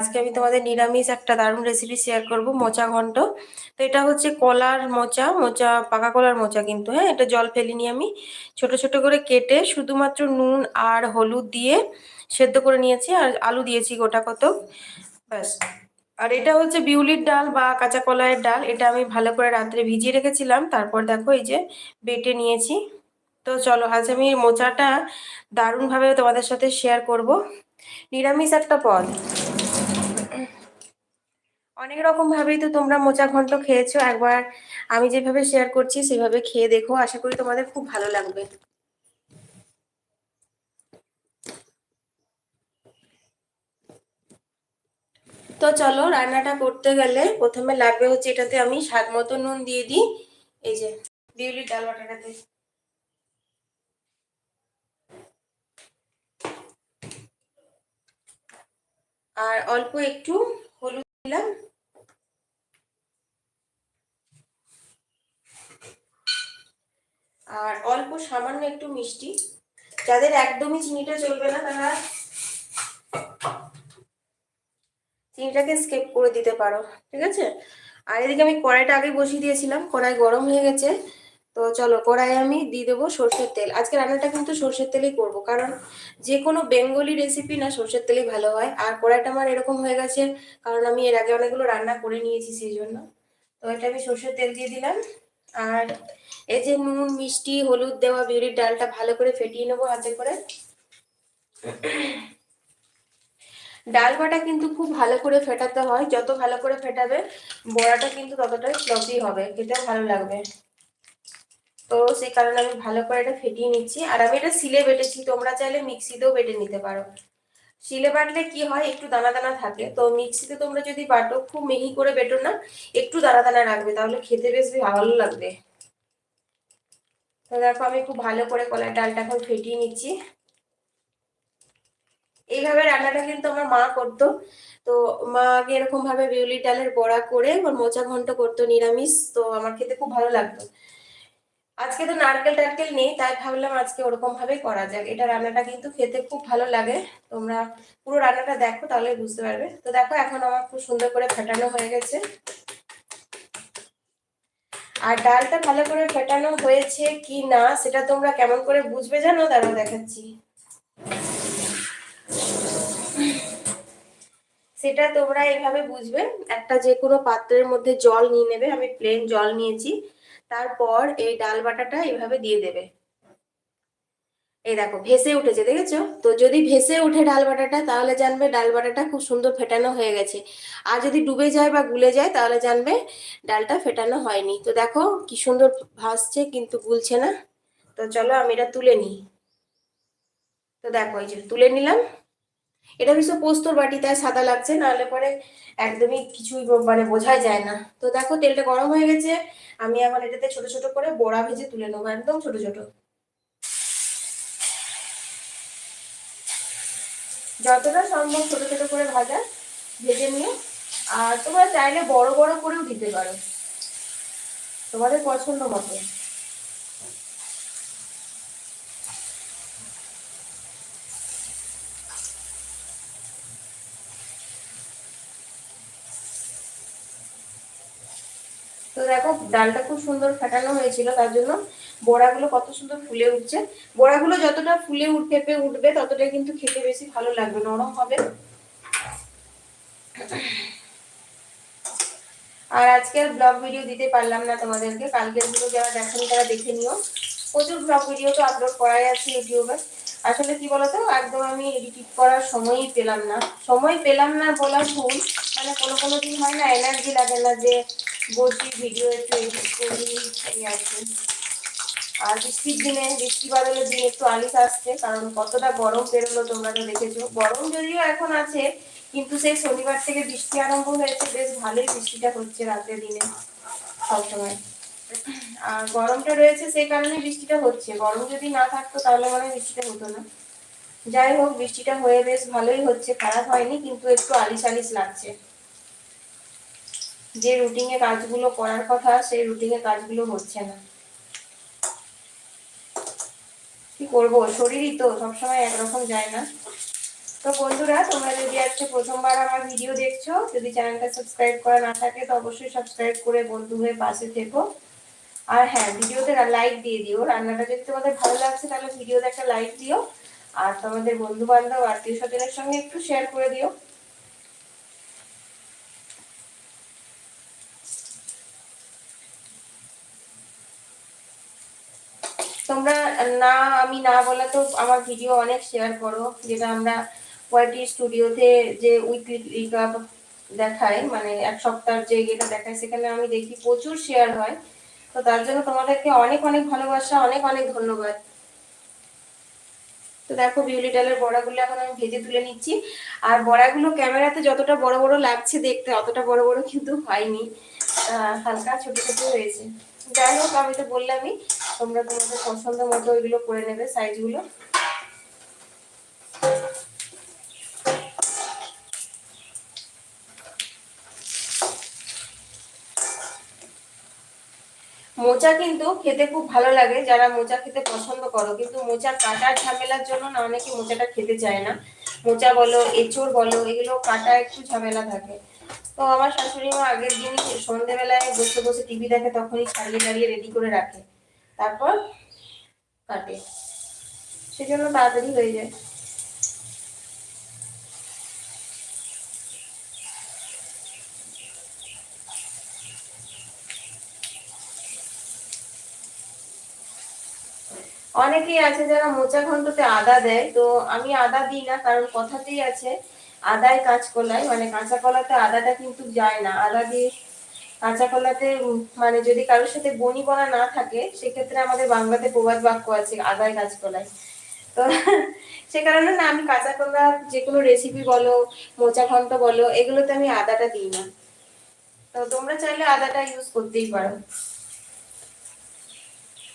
আজকে আমি তোমাদের নিরামিষ একটা দারুণ রেসিপি শেয়ার করব, মোচা ঘন্ট। তো এটা হচ্ছে কলার মোচা মোচা, পাকা কলার মোচা কিন্তু হ্যাঁ? এটা জল ফেলিনি আমি। ছোট ছোট করে কেটে শুধুমাত্র নুন আর হলুদ দিয়ে সেদ্ধ করে নিয়েছি আর আলু দিয়েছি গোটা কত ব্যাস। আর এটা হচ্ছে বিউলির ডাল বা কাঁচা কলাইয়ের ডাল, এটা আমি ভালো করে রাত্রে ভিজিয়ে রেখেছিলাম, তারপর দেখো এই যে বেটে নিয়েছি। তো চলো, আজ আমি মোচাটা দারুণভাবে তোমাদের সাথে শেয়ার করব। নিরামিষ একটা পদ। অনেক রকম ভাবেই তো তোমরা মোচা ঘন্ট খেয়েছো। একবার আমি যেভাবে শেয়ার করছি, সেভাবে খেয়ে দেখো। আশা করি তোমাদের খুব ভালো লাগবে। তো চলো, রান্নাটা করতে গেলে প্রথমে লাগবে হচ্ছে এটাতে আমি স্বাদ মতো নুন দিয়ে দিই। এই যে বিউলির ডাল বাটাটাতে। আর অল্প একটু হলুদ দিলাম। আর অল্প সামান্য একটু মিষ্টি। যাদের একদমই চিনিটা চলবে না, তারা চিনিটাকে স্কেপ করে দিতে পারো, ঠিক আছে? আর এদিকে আমি কড়াইটা আগে বসিয়ে দিয়েছিলাম, কড়াই গরম হয়ে গেছে। তো চলো কড়াই আমি দিয়ে দেবো সর্ষের তেল। আজকে রান্নাটা কিন্তু সর্ষের তেলেই করব, কারণ যে কোনো বেঙ্গলি রেসিপি না সর্ষের তেলেই ভালো হয়। আর কড়াইটা আমার এরকম হয়ে গেছে, কারণ আমি এর আগে অনেকগুলো রান্না করে নিয়েছি, সেই জন্য। তো এটা আমি সর্ষের তেল দিয়ে দিলাম। আর এই যে নুন, মিষ্টি, হলুদ দেওয়া বিউরির ডালটা ভালো করে ফেটিয়ে নেব হাতে করে। ডাল বাটা কিন্তু খুব ভালো করে ফেটাতে হয়। যত ভালো করে ফেটাবে, বড়াটা কিন্তু ততটাই ফ্লপি হবে। খেতেও ভালো লাগবে। তো সেই কারণে আমি ভালো করে এটা ফেটিয়ে নিচ্ছি। আর আমি এটা সিলে বেটেছি। তোমরা চাইলে মিক্সিতেও বেটে নিতে পারো। শিলে বাটলে কি হয়? একটু দানা দানা থাকে। তো মিক্সিতে তোমরা যদি বাটো, খুব মিহি করে বেটো না, একটু দানা দানা রাখবে। তাহলে খেতে বেশ ভালো লাগবে। তো দেখো আমি খুব ভালো করে কলার ডালটা এখন ফেটিয়ে নিচ্ছি। এইভাবে রান্নাটা কিন্তু আমার মা করতো। তো মা আগে এরকম ভাবে বিউলির ডালের বড়া করে মোচা ঘন্ট করতো নিরামিষ, তো আমার খেতে খুব ভালো লাগতো। আজকে তো নারকেল টারকেল নেই, তাই ভাবলাম আজকে ওরকম ভাবে করা যাক। এটা রান্নাটা কিন্তু খেতে খুব ভালো লাগে। তোমরা পুরো রান্নাটা দেখো, তাহলে বুঝতে পারবে। তো দেখো, এখন আমার খুব সুন্দর করে ফেটানো হয়ে গেছে। আর ডালটা ভালো করে ফেটানো হয়েছে কি না, সেটা তোমরা কেমন করে বুঝবে জানো? দাঁড়াও দেখাচ্ছি। সেটা তোমরা এইভাবে বুঝবে। একটা যে কোনো পাত্রের মধ্যে জল নিয়ে নেবে। আমি প্লেন জল নিয়েছি। তারপর এই ডাল বাটাটা এভাবে দিয়ে দেবে। এই দেখো, ভেসে উঠেছে, দেখেছ? তো যদি ভেসে উঠে ডাল বাটাটা, তাহলে জানবে ডাল বাটাটা খুব সুন্দর ফেটানো হয়ে গেছে। আর যদি ডুবে যায় বা গুলে যায়, তাহলে জানবে ডালটা ফেটানো হয়নি। তো দেখো, কি সুন্দর ভাসছে, কিন্তু গুলছে না। তো চলো আমি এটা তুলে নিই। তো দেখো, এই যে তুলে নিলাম। এটা ভীষণ পোস্তর বাটি, তাই সাদা লাগছে, নাহলে পরে একদমই কিছুই মানে বোঝাই যায় না। তো দেখো, তেলটা গরম হয়ে গেছে। আমি আমার এটাতে ছোট ছোট করে বড়া ভেজে তুলে নেব, একদম ছোট ছোট। যতটা সম্ভব ছোট ছোট করে ভাজা, ভেজে নিয়ে আর তোমরা চাইলে বড় বড় করেও দিতে পারো। তোমাদের পছন্দ মতো। তো দেখো, ডালটা খুব সুন্দর ফাটানো হয়েছিল, তার জন্য বড়াগুলো কত সুন্দর ফুলে উঠছে। বড়াগুলো যতটা ফুলে উঠে উঠবে ততটা কিন্তু খেতে বেশি ভালো লাগবে, নরম হবে। আর আজকে আর ব্লগ ভিডিও দিতে পারলাম না তোমাদেরকে। কালকেরগুলো যারা দেখেন তারা দেখে নিও। প্রচুর ব্লগ ভিডিও তো আপলোড করাই আছে ইউটিউবে। আসলে কি বলতো, একদম আমি এডিট করার সময়ই পেলাম না। সময় পেলাম না বলা ভুল মানে কোনো কোনো দিন হয় না এনার্জি লাগে না যে বসি ভিডিও একটু এডিট করি, এই আর কি। আর বৃষ্টির দিনে, বৃষ্টি বাদলের দিন একটু আলিশ আসছে, কারণ কতটা গরম বেরোলো তোমরা তো দেখেছ। গরম যদিও এখন আছে, কিন্তু সেই শনিবার থেকে বৃষ্টি আরম্ভ হয়েছে, বেশ ভালোই বৃষ্টিটা হচ্ছে রাতের দিনে সবসময়। আর গরমটা রয়েছে সেই কারণে বৃষ্টিটা হচ্ছে। গরম যদি না থাকতো তাহলে মানে বৃষ্টিটা হতো না। যাই হোক, বৃষ্টিটা হয়ে বেশ ভালোই হচ্ছে, খারাপ হয়নি, কিন্তু একটু আলিশ আলিশ লাগছে। যে রুটিনে কাজগুলো করার কথা, সেই রুটিনে কাজগুলো হচ্ছে না। কি করব? শরীরই তো, সবসময় একরকম যায় না। তো বন্ধুরা, তোমরা যদি আজকে প্রথমবার আমার ভিডিও দেখছ, যদি চ্যানেলটা সাবস্ক্রাইব করা না থাকে, তো অবশ্যই সাবস্ক্রাইব করে বন্ধু হয়ে পাশে থেকো। আর হ্যাঁ ভিডিওতে লাইক দিয়ে দিও। রান্নাটা যদি তোমাদের ভালো লাগছে, তাহলে ভিডিওতে একটা লাইক দিও। আর তোমাদের বন্ধু বান্ধব আত্মীয় স্বজনের সঙ্গে একটু শেয়ার করে দিও। তোমরা না, আমি না বলে তো আমার ভিডিও অনেক শেয়ার করো, যেটা আমরা ওয়াইটি স্টুডিওতে যে উইকলি দেখায় মানে এক সপ্তাহের যে ইয়েটা দেখায় সেখানে আমি দেখি প্রচুর শেয়ার হয়। তো তার জন্য তোমাদেরকে অনেক অনেক ভালোবাসা, অনেক অনেক ধন্যবাদ। তো দেখো, বিউলি ডালের বড়াগুলো এখন আমি ভেজে তুলে নিচ্ছি। আর বড়াগুলো ক্যামেরাতে যতটা বড় বড় লাগছে দেখতে, অতটা বড় বড় কিন্তু হয়নি। হালকা ছোট ছোট হয়েছে। যাই হোক, আমি তো বললামই তোমরা তোমাদের পছন্দ মতো ওইগুলো করে নেবে সাইজগুলো মোচা কিন্তু খেতে খুব ভালো লাগে, যারা মোচা খেতে পছন্দ করো। কিন্তু মোচা কাটার ঝামেলার জন্য না অনেকে মোচাটা খেতে চায় না। মোচা বলো এঁচড় বলো, এগুলো কাটা একটু ঝামেলা থাকে। তো আমার শাশুড়ি মা আগের দিনই সন্ধ্যেবেলায় বসে বসে টিভি দেখে তখনই ছাড়িয়ে দাঁড়িয়ে রেডি করে রাখে। তারপর কাটে। সেজন্য তাড়াতাড়ি হয়ে যায়। অনেকেই আছে যারা মোচা ঘন্টতে আদা দেয়, তো আমি আদা দিই না, কারণ কথাতেই আছে, আদায় কাঁচকলায় মানে কাঁচা কলাতে আদাটা কিন্তু যায় না। আদা দিয়ে কাঁচা কলাতে মানে যদি কারোর সাথে বনি বনা না থাকে, সেক্ষেত্রে আমাদের বাংলাতে প্রবাদ বাক্য আছে, আদায় কাঁচকলায় তো সে কারণে না, আমি কাঁচা কলা যে কোনো রেসিপি বলো, মোচা ঘন্ট বলো, এগুলোতে আমি আদাটা দিই না। তো তোমরা চাইলে আদাটা ইউজ করতেই পারো।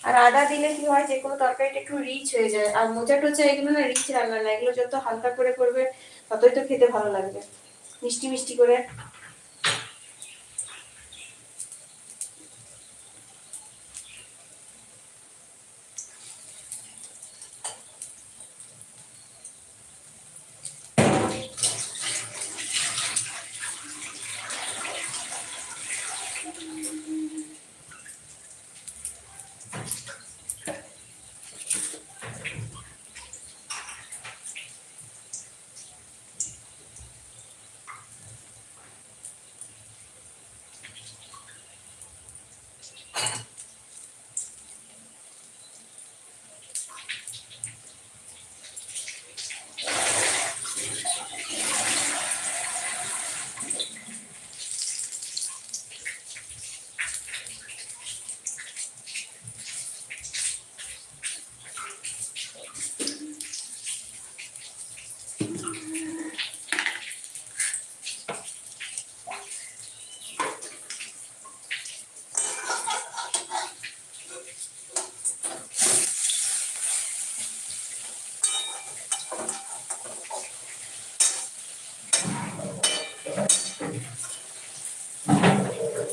আর আদা দিলে কি হয় যে কোনো তরকারিটা একটু রিচ হয়ে যায়। আর মোচা টোচা, এগুলো না রিচ রান্না না, এগুলো যত হালকা করে করবে, ততই তো খেতে ভালো লাগবে। মিষ্টি মিষ্টি করে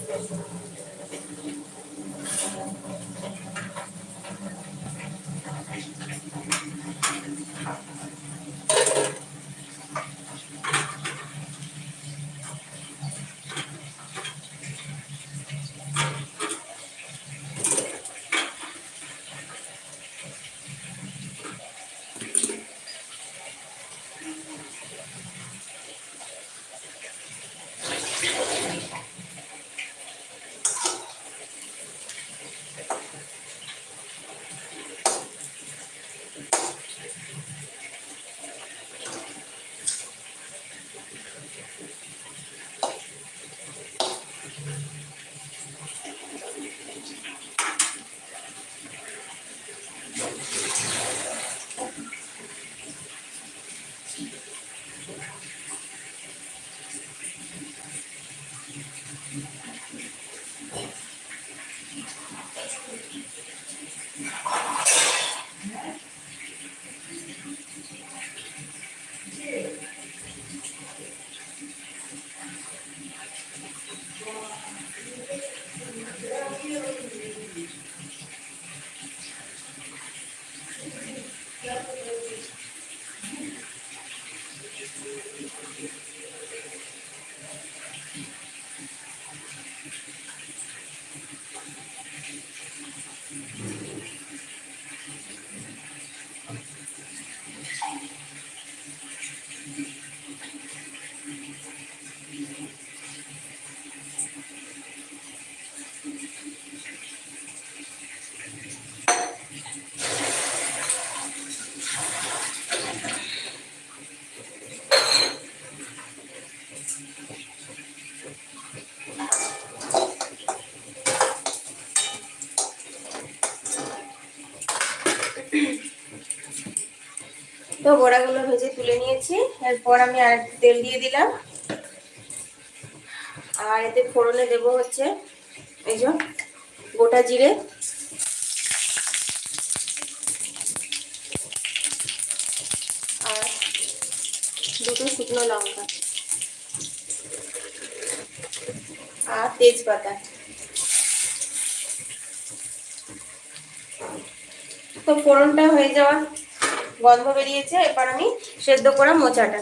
Thank you. তো বড়াগুলো ভেজে তুলে নিয়েছি। এরপর আমি আর তেল দিয়ে দিলাম। আর এতে ফোড়নে দেবো হচ্ছে এই যে গোটা জিরে। আর দুটো শুকনো লঙ্কা। আর তেজপাতা। তো ফোড়নটা হয়ে যাওয়ার গন্ধ বেরিয়েছে এবার আমি সেদ্ধ করা মোচাটা।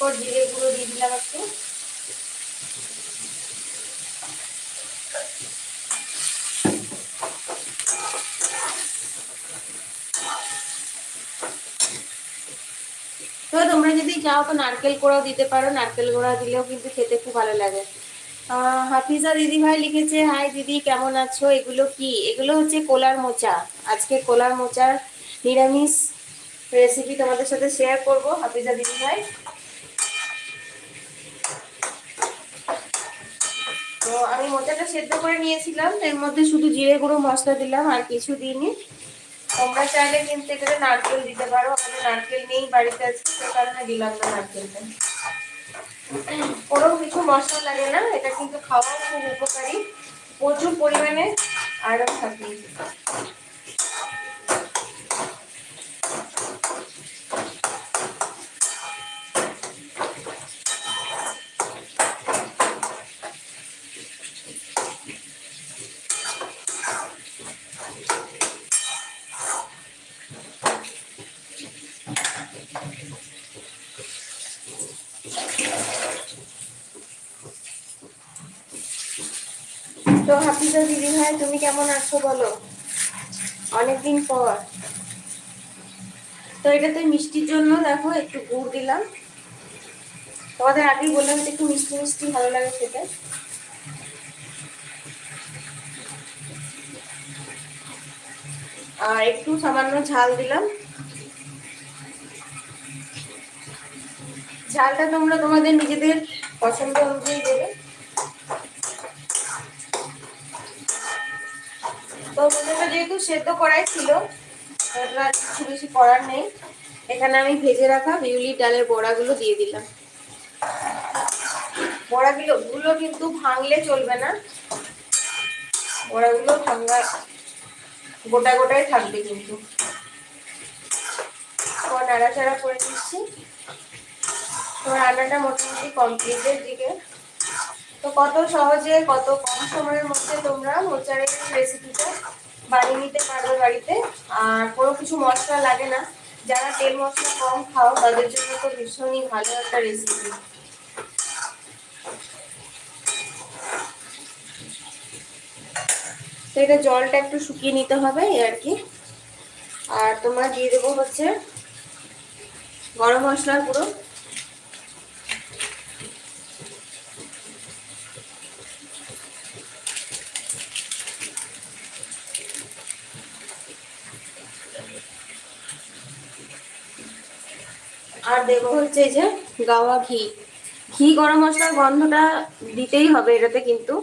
এরপর জিরে গুঁড়ো দিয়ে দিলাম একটু। তো তোমরা যদি চাও তো নারকেল কোড়াও দিতে পারো, নারকেল কোড়া দিলেও কিন্তু খেতে খুব ভালো লাগে। হাফিজা দিদি ভাই লিখেছে, হাই দিদি, কেমন আছো? এগুলো কি? এগুলো হচ্ছে কোলার মোচা। আজকে কোলার মোচার নিরামিষ রেসিপি তোমাদের সাথে শেয়ার করব, হাফিজা দিদি তো আমি মোচাটা সেদ্ধ করে নিয়েছিলাম। এর মধ্যে শুধু জিরে গুঁড়ো মশলা দিলাম আর কিছু দিইনি। তোমরা চাইলে কিন্তু এটাতে নারকেল দিতে পারো। আমাদের নারকেল নেই বাড়িতে আছে সে কারণে দিলাম না নারকেলটা। কোনো কিছু মশলা লাগে না, এটা কিন্তু খাওয়াও খুব উপকারী। প্রচুর পরিমাণে আয়রন থাকে। তো দিদি ভাই, তুমি কেমন আছো বলো? অনেকদিন পর। তো এটাতে মিষ্টির জন্য দেখো, একটু গুড় দিলাম। তোমাদের আগেই বললাম যে একটু মিষ্টি মিষ্টি ভালো লাগে খেতে। আর একটু সামান্য ঝাল দিলাম। ঝালটা তোমরা তোমাদের নিজেদের পছন্দ অনুযায়ী দেবে। তো মোচাটা যেহেতু সেদ্ধ করাই ছিল কিছু বেশি করার নেই। এখানে আমি ভেজে রাখা বিউলির ডালের বড়াগুলো দিয়ে দিলাম। বড়াগুলো, গুলো কিন্তু ভাঙলে চলবে না। বড়াগুলো ভাঙা গোটা গোটাই থাকবে কিন্তু। নাড়াচাড়া করে দিচ্ছি তো রান্নাটা মোটামুটি কমপ্লিটের দিকে। তো কত সহজে, কত কম সময়ের মধ্যে তোমরা মোচারের রেসিপিটা বানিয়ে নিতে পারবে বাড়িতে। আর কোনো কিছু মশলা লাগে না। যারা তেল মশলা কম খাও, তাদের জন্য তো ভীষণই ভালো একটা রেসিপি এটা জলটা একটু শুকিয়ে নিতে হবে এই আর কি। আর তোমরা দিয়ে দেবো হচ্ছে গরম মশলার গুঁড়ো। দেবো হচ্ছে যে গাওয়া ঘি। ঘি গরম মশলার গন্ধটা দিতেই হবে এটাতে কিন্তু।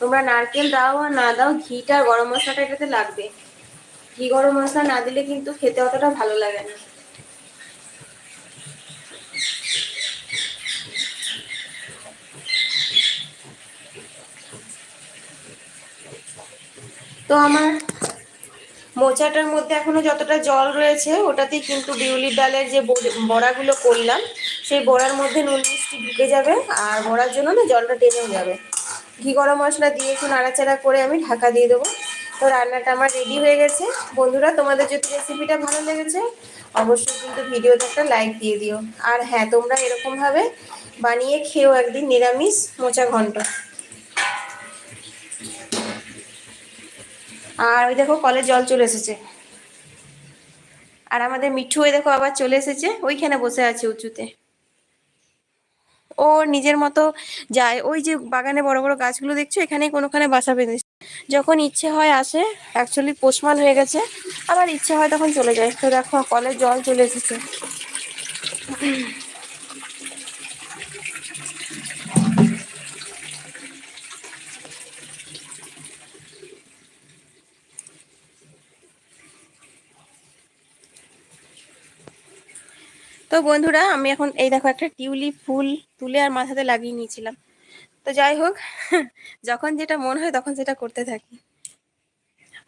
তোমরা নারকেল দাও আর না দাও, ঘিটা গরম মশলাটা এটাতে লাগবে। ঘি গরম মশলা না দিলে কিন্তু খেতে অতটা ভালো লাগে না। তো আমার মোচাটার মধ্যে এখনও যতটা জল রয়েছে, ওটাতেই কিন্তু বিউলির ডালের যে বড়াগুলো করলাম, সেই বড়ার মধ্যে নুন মিষ্টি ঢুকে যাবে আর বড়ার জন্য না জলটা টেনেও যাবে। ঘি গরম মশলা দিয়ে একটু নাড়াচাড়া করে আমি ঢাকা দিয়ে দেবো। তো রান্নাটা আমার রেডি হয়ে গেছে। বন্ধুরা, তোমাদের যদি রেসিপিটা ভালো লেগেছে, অবশ্যই কিন্তু ভিডিওতে একটা লাইক দিয়ে দিও। আর হ্যাঁ তোমরা এরকমভাবে বানিয়ে খেয়েও একদিন নিরামিষ মোচা ঘন্ট। আর ওই দেখো কলের জল চলে এসেছে। আর আমাদের মিঠু ওই দেখো আবার চলে এসেছে, ওইখানে বসে আছে উঁচুতে। ও নিজের মতো যায়, ওই যে বাগানে বড় বড় গাছগুলো দেখছ, এখানেই কোনোখানে বাসা বেঁধেছে যখন ইচ্ছে হয় আসে অ্যাকচুয়ালি পোষমান হয়ে গেছে, আবার ইচ্ছে হয় তখন চলে যায়। তো দেখো কলের জল চলে এসেছে। তো বন্ধুরা, আমি এখন এই দেখো একটা টিউলিপ ফুল তুলে আর মাথাতে লাগিয়ে নিয়েছিলাম। তো যাই হোক, যখন যেটা মন হয় তখন সেটা করতে থাকি।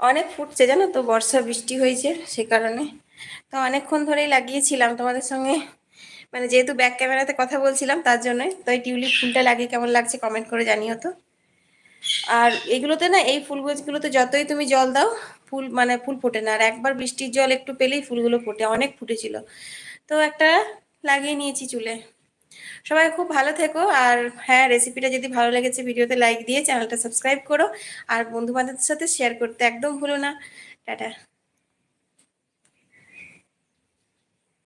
অনেক ফুটছে জানো তো, বর্ষা, বৃষ্টি হয়েছে সে কারণে। তো অনেকক্ষণ ধরেই লাগিয়েছিলাম তোমাদের সঙ্গে। মানে যেহেতু ব্যাক ক্যামেরাতে কথা বলছিলাম, তার জন্যই তো এই টিউলিপ ফুলটা লাগিয়ে কেমন লাগছে কমেন্ট করে জানিও তো। আর এগুলোতে না, এই ফুল গাছগুলোতে যতই তুমি জল দাও, ফুল মানে ফুল ফোটে না। আর একবার বৃষ্টির জল একটু পেলেই ফুলগুলো ফোটে। অনেক ফুটেছিল। তো একটা লাগিয়ে নিয়েছি চুলে। সবাই খুব ভালো থেকো আর হ্যাঁ রেসিপিটা যদি ভালো লেগেছে ভিডিওতে লাইক দিয়ে চ্যানেলটা সাবস্ক্রাইব করো। আর বন্ধু বান্ধবদের সাথে শেয়ার করতে একদম ভুলো না। টাটা।